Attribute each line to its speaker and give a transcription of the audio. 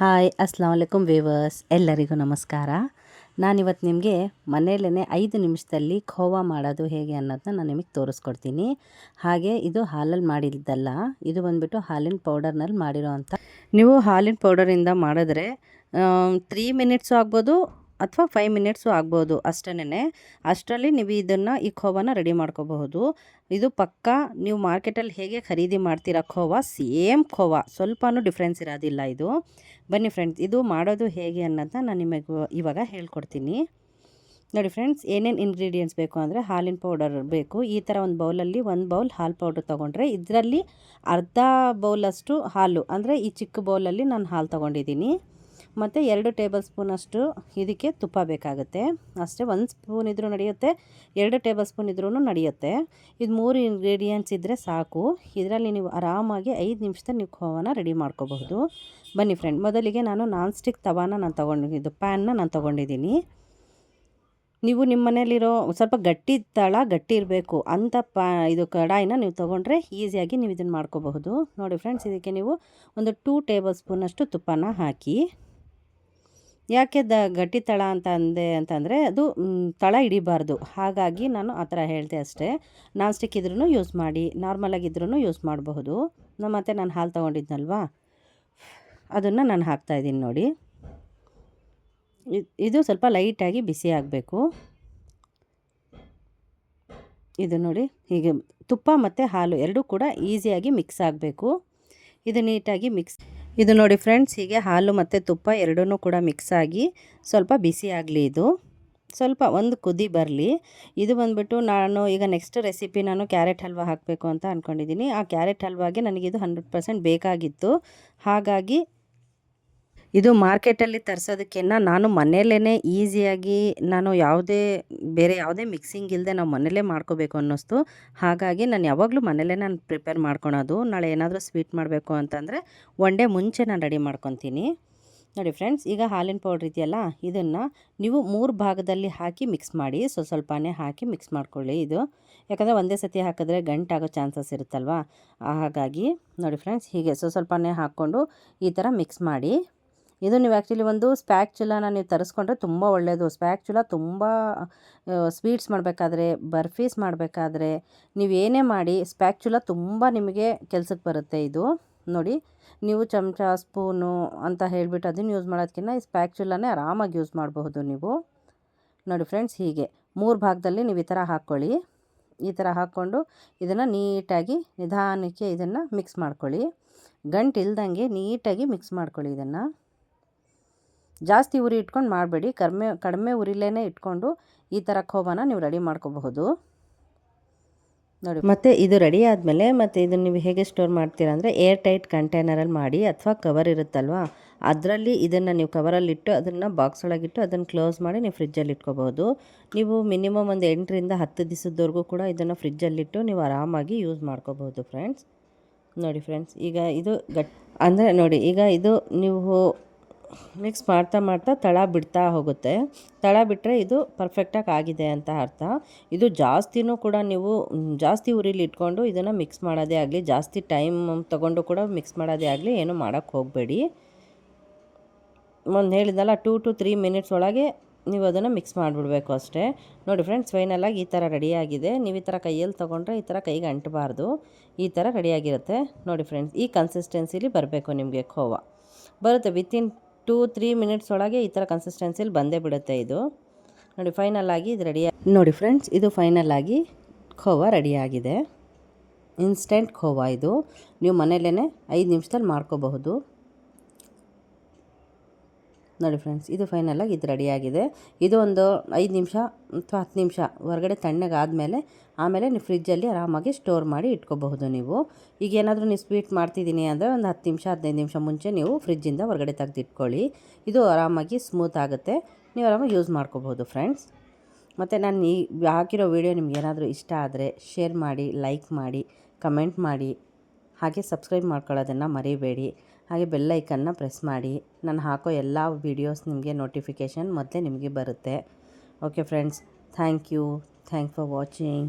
Speaker 1: Hi, Assam ವಲೈಕುಮ್ waivers ಎಲ್ಲರಿಗೂ ನಮಸ್ಕಾರ. ನಾನಿವತ್ತು ನಿಮಗೆ ಮನೆಯಲ್ಲೇ ಐದು ನಿಮಿಷದಲ್ಲಿ ಖೋವಾ ಮಾಡೋದು ಹೇಗೆ ಅನ್ನೋದನ್ನ ನಾನು ನಿಮಗೆ ತೋರಿಸ್ಕೊಡ್ತೀನಿ. ಹಾಗೆ ಇದು ಹಾಲಲ್ಲಿ ಮಾಡಿದ್ದಲ್ಲ, ಇದು ಬಂದುಬಿಟ್ಟು ಹಾಲಿನ ಪೌಡರ್ನಲ್ಲಿ ಮಾಡಿರೋ ನೀವು ಹಾಲಿನ ಪೌಡರಿಂದ ಮಾಡಿದ್ರೆ ತ್ರೀ ಮಿನಿಟ್ಸು ಆಗ್ಬೋದು ಅಥವಾ ಫೈವ್ ಮಿನಿಟ್ಸು ಆಗ್ಬೋದು ಅಷ್ಟೇ ಅಷ್ಟರಲ್ಲಿ ನೀವು ಇದನ್ನು ಈ ಖೋವಾನ ರೆಡಿ ಮಾಡ್ಕೋಬಹುದು. ಇದು ಪಕ್ಕ ನೀವು ಮಾರ್ಕೆಟಲ್ಲಿ ಹೇಗೆ ಖರೀದಿ ಮಾಡ್ತೀರಾ ಖೋವಾ? ಸೇಮ್ ಖೋವಾ. ಸ್ವಲ್ಪನೂ ಡಿಫ್ರೆನ್ಸ್ ಇರೋದಿಲ್ಲ ಇದು. ಬನ್ನಿ ಫ್ರೆಂಡ್ಸ್ ಇದು ಮಾಡೋದು ಹೇಗೆ ಅನ್ನೋದನ್ನ ನಾನು ನಿಮಗೆ ಇವಾಗ ಹೇಳ್ಕೊಡ್ತೀನಿ. ನೋಡಿ ಫ್ರೆಂಡ್ಸ್ ಏನೇನು ಇಂಗ್ರೀಡಿಯೆಂಟ್ಸ್ ಬೇಕು ಅಂದರೆ ಹಾಲಿನ ಪೌಡರ್ ಬೇಕು. ಈ ಥರ ಒಂದು ಬೌಲಲ್ಲಿ ಒಂದು ಬೌಲ್ ಹಾಲು ಪೌಡರ್ ತೊಗೊಂಡ್ರೆ ಇದರಲ್ಲಿ ಅರ್ಧ ಬೌಲಷ್ಟು ಹಾಲು. ಅಂದರೆ ಈ ಚಿಕ್ಕ ಬೌಲಲ್ಲಿ ನಾನು ಹಾಲು ತೊಗೊಂಡಿದ್ದೀನಿ. ಮತ್ತು ಎರಡು ಟೇಬಲ್ ಸ್ಪೂನಷ್ಟು ಇದಕ್ಕೆ ತುಪ್ಪ ಬೇಕಾಗುತ್ತೆ. ಅಷ್ಟೇ ಒಂದು ಸ್ಪೂನ್ ಇದ್ರೂ ನಡೆಯುತ್ತೆ, ಎರಡು ಟೇಬಲ್ ಸ್ಪೂನ್ ಇದ್ರೂ ನಡೆಯುತ್ತೆ. ಇದು ಮೂರು ಇಂಗ್ರೀಡಿಯೆಂಟ್ಸ್ ಇದ್ದರೆ ಸಾಕು. ಇದರಲ್ಲಿ ನೀವು ಆರಾಮಾಗಿ ಐದು ನಿಮಿಷದಲ್ಲಿ ನೀವು ಖೋವನ ರೆಡಿ ಮಾಡ್ಕೋಬಹುದು. ಬನ್ನಿ ಫ್ರೆಂಡ್ ಮೊದಲಿಗೆ ನಾನು ನಾನ್ ಸ್ಟಿಕ್ ತವಾನ ನಾನು ತೊಗೊಂಡಿದ್ದು ಪ್ಯಾನ್ನ ನಾನು ತೊಗೊಂಡಿದ್ದೀನಿ. ನೀವು ನಿಮ್ಮ ಮನೇಲಿರೋ ಸ್ವಲ್ಪ ಗಟ್ಟಿ ತಳ, ಗಟ್ಟಿ ಇರಬೇಕು. ಅಂಥ ಪಾ, ಇದು ಕಡಾಯಿನ ನೀವು ತೊಗೊಂಡ್ರೆ ಈಸಿಯಾಗಿ ನೀವು ಇದನ್ನು ಮಾಡ್ಕೋಬಹುದು. ನೋಡಿ ಫ್ರೆಂಡ್ಸ್ ಇದಕ್ಕೆ ನೀವು ಒಂದು ಟೂ ಟೇಬಲ್ ಸ್ಪೂನಷ್ಟು ತುಪ್ಪನ ಹಾಕಿ. ಯಾಕೆ ದ ಗಟ್ಟಿ ತಳ ಅಂತ ಅಂದೆ ಅಂತಂದರೆ ಅದು ತಳ ಹಿಡಿಬಾರ್ದು. ಹಾಗಾಗಿ ನಾನು ಆ ಥರ ಹೇಳಿದೆ ಅಷ್ಟೇ. ನಾನ್ ಸ್ಟಿಕ್ ಇದ್ರೂ ಯೂಸ್ ಮಾಡಿ ನಾರ್ಮಲಾಗಿದ್ರೂ ಯೂಸ್ ಮಾಡಬಹುದು. ಮತ್ತು ನಾನು ಹಾಲು ತೊಗೊಂಡಿದ್ನಲ್ವಾ? ಅದನ್ನು ನಾನು ಹಾಕ್ತಾಯಿದ್ದೀನಿ ನೋಡಿ. ಇದು ಸ್ವಲ್ಪ ಲೈಟಾಗಿ ಬಿಸಿ ಆಗಬೇಕು. ಇದು ನೋಡಿ, ಹೀಗೆ ತುಪ್ಪ ಮತ್ತು ಹಾಲು ಎರಡೂ ಕೂಡ ಈಸಿಯಾಗಿ ಮಿಕ್ಸ್ ಆಗಬೇಕು. ಇದು ನೀಟಾಗಿ ಮಿಕ್ಸ್ ಇದು ನೋಡಿ ಫ್ರೆಂಡ್ಸ್, ಹೀಗೆ ಹಾಲು ಮತ್ತು ತುಪ್ಪ ಎರಡೂ ಕೂಡ ಮಿಕ್ಸ್ ಆಗಿ ಸ್ವಲ್ಪ ಬಿಸಿ ಆಗಲಿ ಇದು. ಸ್ವಲ್ಪ ಒಂದು ಕುದಿ ಬರಲಿ. ಇದು ಬಂದುಬಿಟ್ಟು ನಾನು ಈಗ ನೆಕ್ಸ್ಟ್ ರೆಸಿಪಿ ನಾನು ಕ್ಯಾರೆಟ್ ಹಲ್ವಾ ಹಾಕಬೇಕು ಅಂತ ಅಂದ್ಕೊಂಡಿದ್ದೀನಿ ಆ ಕ್ಯಾರೆಟ್ ಹಲ್ವಾಗೆ ನನಗಿದು ಹಂಡ್ರೆಡ್ ಪರ್ಸೆಂಟ್ ಬೇಕಾಗಿತ್ತು. ಹಾಗಾಗಿ ಇದು ಮಾರ್ಕೆಟಲ್ಲಿ ತರಿಸೋದಕ್ಕಿಂತ ನಾನು ಮನೆಯಲ್ಲೇ ಈಸಿಯಾಗಿ ನಾನು ಯಾವುದೇ, ಬೇರೆ ಯಾವುದೇ ಮಿಕ್ಸಿಂಗ್ ಇಲ್ಲದೆ ನಾವು ಮನೆಯಲ್ಲೇ ಮಾಡ್ಕೋಬೇಕು ಅನ್ನಿಸ್ತು. ಹಾಗಾಗಿ ನಾನು ಯಾವಾಗಲೂ ಮನೆಯಲ್ಲೇ ನಾನು ಪ್ರಿಪೇರ್ ಮಾಡ್ಕೊಳೋದು. ನಾಳೆ ಏನಾದರೂ ಸ್ವೀಟ್ ಮಾಡಬೇಕು ಅಂತಂದರೆ ಒನ್ ಡೇ ಮುಂಚೆ ನಾನು ರೆಡಿ ಮಾಡ್ಕೊತೀನಿ. ನೋಡಿ ಫ್ರೆಂಡ್ಸ್ ಈಗ ಹಾಲಿನ ಪೌಡ್ರ್ ಇದೆಯಲ್ಲ, ಇದನ್ನು ನೀವು ಮೂರು ಭಾಗದಲ್ಲಿ ಹಾಕಿ ಮಿಕ್ಸ್ ಮಾಡಿ ಸ್ವಲ್ಪ ಹಾಕಿ ಮಿಕ್ಸ್ ಮಾಡ್ಕೊಳ್ಳಿ ಇದು. ಯಾಕಂದರೆ ಒಂದೇ ಸತಿ ಹಾಕಿದ್ರೆ ಗಂಟಾಗೋ ಚಾನ್ಸಸ್ ಇರುತ್ತಲ್ವ? ಹಾಗಾಗಿ ನೋಡಿ ಫ್ರೆಂಡ್ಸ್ ಹೀಗೆ ಸ್ವಲ್ಪ ಹಾಕ್ಕೊಂಡು ಈ ಥರ ಮಿಕ್ಸ್ ಮಾಡಿ. ಇದು ನೀವು ಆ್ಯಕ್ಚುಲಿ ಒಂದು ಸ್ಪ್ಯಾಕ್ಚುಲಾನ ನೀವು ತರಿಸ್ಕೊಂಡ್ರೆ ತುಂಬ ಒಳ್ಳೆಯದು ಸ್ಪ್ಯಾಕ್ಚುಲ ತುಂಬ ಸ್ವೀಟ್ಸ್ ಮಾಡಬೇಕಾದ್ರೆ, ಬರ್ಫೀಸ್ ಮಾಡಬೇಕಾದ್ರೆ ನೀವು ಏನೇ ಮಾಡಿ ಸ್ಪ್ಯಾಕ್ಚುಲ ತುಂಬ ನಿಮಗೆ ಕೆಲಸಕ್ಕೆ ಬರುತ್ತೆ ಇದು. ನೋಡಿ, ನೀವು ಚಮಚ ಸ್ಪೂನು ಅಂತ ಹೇಳಿಬಿಟ್ಟು ಅದನ್ನು ಯೂಸ್ ಮಾಡೋದಕ್ಕಿಂತ ಈ ಸ್ಪ್ಯಾಕ್ಚುಲಾನೇ ಆರಾಮಾಗಿ ಯೂಸ್ ಮಾಡಬಹುದು ನೀವು. ನೋಡಿ ಫ್ರೆಂಡ್ಸ್ ಹೀಗೆ. ಮೂರು ಭಾಗದಲ್ಲಿ ನೀವು ಈ ಥರ ಹಾಕ್ಕೊಳ್ಳಿ. ಈ ಥರ ಹಾಕ್ಕೊಂಡು ಇದನ್ನು ನೀಟಾಗಿ ನಿಧಾನಕ್ಕೆ ಇದನ್ನು ಮಿಕ್ಸ್ ಮಾಡ್ಕೊಳ್ಳಿ. ಗಂಟು ಇಲ್ದಂಗೆ ನೀಟಾಗಿ ಮಿಕ್ಸ್ ಮಾಡ್ಕೊಳ್ಳಿ ಇದನ್ನು. ಜಾಸ್ತಿ ಉರಿ ಇಟ್ಕೊಂಡು ಮಾಡಬೇಡಿ. ಕಡಿಮೆ ಕಡಿಮೆ ಉರಿಲೇ ಇಟ್ಕೊಂಡು ಈ ಥರ ಖೋಬಾನ ನೀವು ರೆಡಿ ಮಾಡ್ಕೋಬಹುದು. ನೋಡಿ. ಮತ್ತು ಇದು ರೆಡಿ ಆದಮೇಲೆ ಮತ್ತು ಇದನ್ನು ನೀವು ಹೇಗೆ ಸ್ಟೋರ್ ಮಾಡ್ತೀರಾ ಅಂದರೆ ಏರ್ ಟೈಟ್ ಕಂಟೈನರಲ್ಲಿ ಮಾಡಿ ಅಥವಾ ಕವರ್ ಇರುತ್ತಲ್ವಾ? ಅದರಲ್ಲಿ ಇದನ್ನು ನೀವು ಕವರಲ್ಲಿಟ್ಟು ಅದನ್ನು ಬಾಕ್ಸ್ ಒಳಗಿಟ್ಟು ಅದನ್ನು ಕ್ಲೋಸ್ ಮಾಡಿ ನೀವು ಫ್ರಿಜ್ಜಲ್ಲಿ ಇಟ್ಕೋಬೋದು ನೀವು ಮಿನಿಮಮ್ ಒಂದು ಎಂಟರಿಂದ ಹತ್ತು ದಿವಸದವರೆಗೂ ಕೂಡ ಇದನ್ನು ಫ್ರಿಜ್ಜಲ್ಲಿಟ್ಟು ನೀವು ಆರಾಮಾಗಿ ಯೂಸ್ ಮಾಡ್ಕೋಬಹುದು ಫ್ರೆಂಡ್ಸ್ ನೋಡಿ ಫ್ರೆಂಡ್ಸ್ ಈಗ ಇದು ಗಟ್ ಅಂದರೆ ನೋಡಿ, ಈಗ ಇದು ನೀವು ಮಿಕ್ಸ್ ಮಾಡ್ತಾ ಮಾಡ್ತಾ ತಳ ಬಿಡ್ತಾ ಹೋಗುತ್ತೆ. ತಳ ಬಿಟ್ಟರೆ ಇದು ಪರ್ಫೆಕ್ಟಾಗಿ ಆಗಿದೆ ಅಂತ ಅರ್ಥ. ಇದು ಜಾಸ್ತಿನೂ ಕೂಡ ನೀವು ಜಾಸ್ತಿ ಉರಿಲಿ ಇಟ್ಕೊಂಡು ಇದನ್ನು ಮಿಕ್ಸ್ ಮಾಡೋದೇ ಆಗಲಿ, ಜಾಸ್ತಿ ಟೈಮ್ ತೊಗೊಂಡು ಕೂಡ ಮಿಕ್ಸ್ ಮಾಡೋದೇ ಆಗಲಿ ಏನು ಮಾಡೋಕ್ಕೆ ಹೋಗಬೇಡಿ. ಒಂದು ಹೇಳಿದಲ್ಲ ಟೂ ಟು ತ್ರೀ ಮಿನಿಟ್ಸ್ ಒಳಗೆ ನೀವು ಅದನ್ನು ಮಿಕ್ಸ್ ಮಾಡಿಬಿಡ್ಬೇಕು ಅಷ್ಟೇ. ನೋಡಿ ಫ್ರೆಂಡ್ಸ್ ಫೈನಲ್ಲಾಗಿ ಈ ಥರ ರೆಡಿಯಾಗಿದೆ ನೀವು ಈ ಥರ ಕೈಯಲ್ಲಿ ತೊಗೊಂಡ್ರೆ ಈ ಥರ ಕೈಗೆ ಅಂಟಬಾರ್ದು. ಈ ಥರ ರೆಡಿಯಾಗಿರುತ್ತೆ ನೋಡಿ ಫ್ರೆಂಡ್ಸ್, ಈ ಕನ್ಸಿಸ್ಟೆನ್ಸಿಲಿ ಬರಬೇಕು ನಿಮಗೆ ಖೋವಾ ಬರುತ್ತೆ ವಿತಿನ್ ಟೂ ತ್ರೀ ಮಿನಿಟ್ಸ್ ಒಳಗೆ ಈ ಥರ ಕನ್ಸಿಸ್ಟೆನ್ಸಿಲಿ ಬಂದೇ ಬಿಡುತ್ತೆ ಇದು. ನೋಡಿ ಫೈನಲ್ ಆಗಿ ಇದು ರೆಡಿ ನೋಡಿ ಫ್ರೆಂಡ್ಸ್ ಇದು ಫೈನಲ್ ಆಗಿ ಖೋವಾ ರೆಡಿಯಾಗಿದೆ ಇನ್ಸ್ಟೆಂಟ್ ಖೋವಾ ಇದು. ನೀವು ಮನೆಯಲ್ಲೇ ಐದು ನಿಮಿಷದಲ್ಲಿ ಮಾಡ್ಕೋಬಹುದು. ನೋಡಿ ಫ್ರೆಂಡ್ಸ್, ಇದು ಫೈನಲಾಗಿ ಇದು ರೆಡಿಯಾಗಿದೆ ಇದು ಒಂದು ಐದು ನಿಮಿಷ ಅಥವಾ ಹತ್ತು ನಿಮಿಷ ಹೊರಗಡೆ ತಣ್ಣಗಾದಮೇಲೆ ಆಮೇಲೆ ನೀವು ಫ್ರಿಜ್ಜಲ್ಲಿ ಆರಾಮಾಗಿ ಸ್ಟೋರ್ ಮಾಡಿ ಇಟ್ಕೋಬಹುದು ನೀವು. ಈಗ ಏನಾದರೂ ನೀವು ಸ್ವೀಟ್ ಮಾಡ್ತಿದ್ದೀನಿ ಅಂದರೆ ಒಂದು ಹತ್ತು ನಿಮಿಷ, ಹದಿನೈದು ನಿಮಿಷ ಮುಂಚೆ ನೀವು ಫ್ರಿಜ್ಜಿಂದ ಹೊರಗಡೆ ತೆಗೆದಿಟ್ಕೊಳ್ಳಿ. ಇದು ಆರಾಮಾಗಿ ಸ್ಮೂತ್ ಆಗುತ್ತೆ. ನೀವು ಆರಾಮಾಗಿ ಯೂಸ್ ಮಾಡ್ಕೋಬಹುದು ಫ್ರೆಂಡ್ಸ್ ಮತ್ತು ನಾನು ಈ ಹಾಕಿರೋ ವೀಡಿಯೋ ನಿಮ್ಗೆ ಏನಾದರೂ ಇಷ್ಟ ಆದರೆ ಶೇರ್ ಮಾಡಿ ಲೈಕ್ ಮಾಡಿ ಕಮೆಂಟ್ ಮಾಡಿ. ಹಾಗೆ ಸಬ್ಸ್ಕ್ರೈಬ್ ಮಾಡ್ಕೊಳ್ಳೋದನ್ನು ಮರಿಬೇಡಿ. ಹಾಗೆ ಬೆಲ್ಲೈಕನ್ನ ಪ್ರೆಸ್ ಮಾಡಿ. ನಾನು ಹಾಕೋ ಎಲ್ಲ ವೀಡಿಯೋಸ್ ನಿಮಗೆ ನೋಟಿಫಿಕೇಷನ್ ಮೊದಲೇ ನಿಮಗೆ ಬರುತ್ತೆ. Okay friends, thank you. Thank for watching.